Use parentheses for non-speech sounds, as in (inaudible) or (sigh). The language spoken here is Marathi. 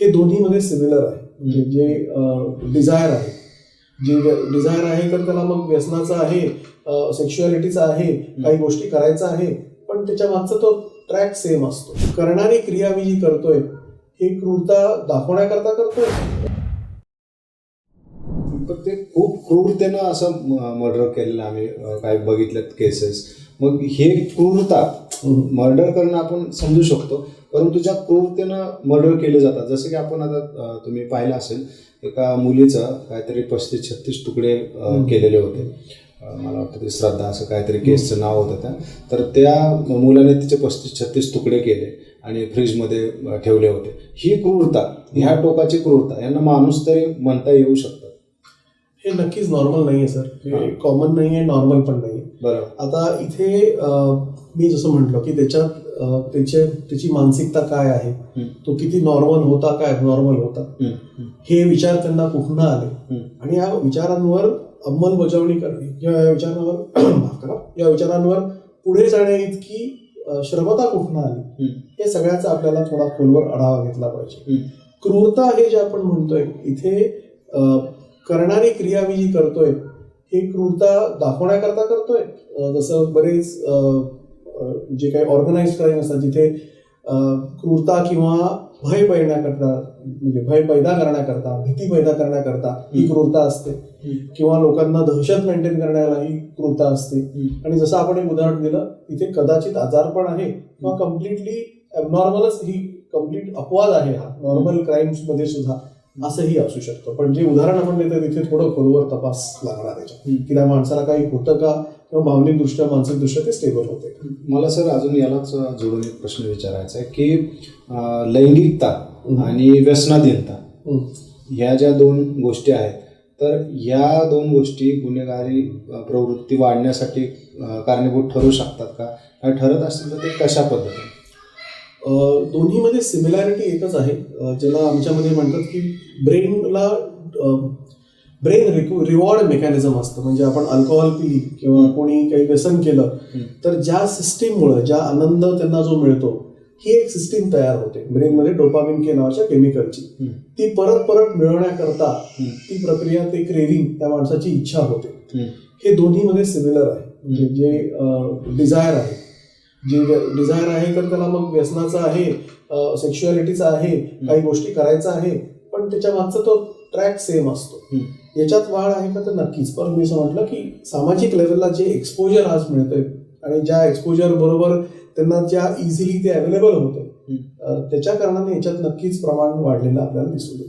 हे दोन्हीमध्ये सिमिलर आहे. म्हणजे जे डिझायर आहे. जे डिझायर आहे तर त्याला मग व्यसनाचं आहे सेक्शुअलिटीचा आहे काही गोष्टी करायचा आहे पण त्याच्या मागचा तो ट्रॅक सेम असतो. करणारी क्रिया मी जी करतोय ही क्रूरता दाखवण्याकरता करतोय. ते खूप क्रूरतेनं असं मर्डर केलेलं आम्ही अं, काही बघितल्यात केसेस मग हे क्रूरता मर्डर करणं आपण समजू शकतो परंतु ज्या क्रूरतेनं मर्डर केले जातात जसं की आपण आता तुम्ही पाहिलं असेल एका मुलीचं काहीतरी पस्तीस छत्तीस तुकडे. केलेले होते. मला वाटतं ते श्रद्धा असं काहीतरी केसचं नाव होतं त्या. तर त्या मुलाने तिचे पस्तीस छत्तीस तुकडे केले आणि फ्रीजमध्ये ठेवले होते. ही क्रूरता ह्या टोकाची क्रूरता यांना माणूस तरी म्हणता येऊ शकतात हे नक्कीच नॉर्मल नाही आहे सर हे. कॉमन नाही आहे नॉर्मल पण नाही आहे बरोबर आता इथे मी जसं म्हटलं की त्याच्यात त्याचे त्याची मानसिकता काय आहे. तो किती नॉर्मल होता काय नॉर्मल होता हे विचार त्यांना कुठनं आले. आणि या विचारांवर अंमलबजावणी करणे किंवा या विचारांवर (clears throat) माफ करा, या विचारांवर पुढे जाण्या इतकी श्रमता कुठनं आली. हे सगळ्याचा आपल्याला थोडा खोलवर आढावा घेतला पाहिजे. क्रूरता हे जे आपण म्हणतोय इथे करणारी क्रिया मी जी करतोय ही क्रूरता दाखवण्याकरता करतोय जसं बरेच जे काही ऑर्गनाइज क्राईम असतात जिथे क्रूरता किंवा भय पैण्याकरता म्हणजे भय पैदा करण्याकरता भीती पैदा करण्याकरता ही. क्रूरता असते. किंवा लोकांना दहशत मेंटेन करण्याला ही क्रूरता असते. आणि जसं आपण एक उदाहरण दिलं तिथे कदाचित आजारपण आहे किंवा कम्प्लिटली ॲबनॉर्मलच ही कंप्लीट अपवाद आहे हा. नॉर्मल क्राईम्समध्ये सुद्धा. असंही असू शकतं. पण जे उदाहरण आपण देतो तिथे थोडं खोलवर तपास लागणार त्याच्यात. की त्या माणसाला काही होतं का? किंवा भावनिकदृष्ट्या मानसिकदृष्ट्या ते स्टेबल होते मला सर अजून यालाच जोडून एक प्रश्न विचारायचा आहे की लैंगिकता. आणि व्यसनाधीनता. ह्या ज्या दोन गोष्टी आहेत तर या दोन गोष्टी गुन्हेगारी प्रवृत्ती वाढण्यासाठी कारणीभूत ठरू शकतात का? ठरत असतील तर ते कशा पद्धतीने? दोन्हीमध्ये सिमिलॅरिटी एकच आहे. ज्याला आमच्यामध्ये म्हणतात की ब्रेनला ब्रेन रिवॉर्ड मेकॅनिझम असतं. म्हणजे आपण अल्कोहोल पिली किंवा कोणी काही व्यसन केलं. तर ज्या सिस्टीममुळे ज्या आनंद त्यांना जो मिळतो ही एक सिस्टीम तयार होते. ब्रेनमध्ये डोपामिन के नावाच्या केमिकलची. ती परत परत मिळवण्याकरता. ती प्रक्रिया ते क्रेविंग त्या माणसाची इच्छा होते. हे दोन्हीमध्ये सिमिलर आहे. म्हणजे जे डिझायर आहे. जे डिझायर आहे तर त्याला मग व्यसनाचं आहे सेक्शुअलिटीचा आहे काही गोष्टी करायचा आहे पण त्याच्या मागचा तो ट्रॅक सेम असतो. याच्यात वाढ आहे का तर नक्कीच. पण मी असं म्हटलं की सामाजिक लेवलला जे एक्सपोजर आज मिळतंय आणि ज्या एक्सपोजर बरोबर त्यांना ज्या इझिली ते अवेलेबल होते त्याच्या कारणाने याच्यात नक्कीच प्रमाण वाढलेलं आपल्याला दिसून येईल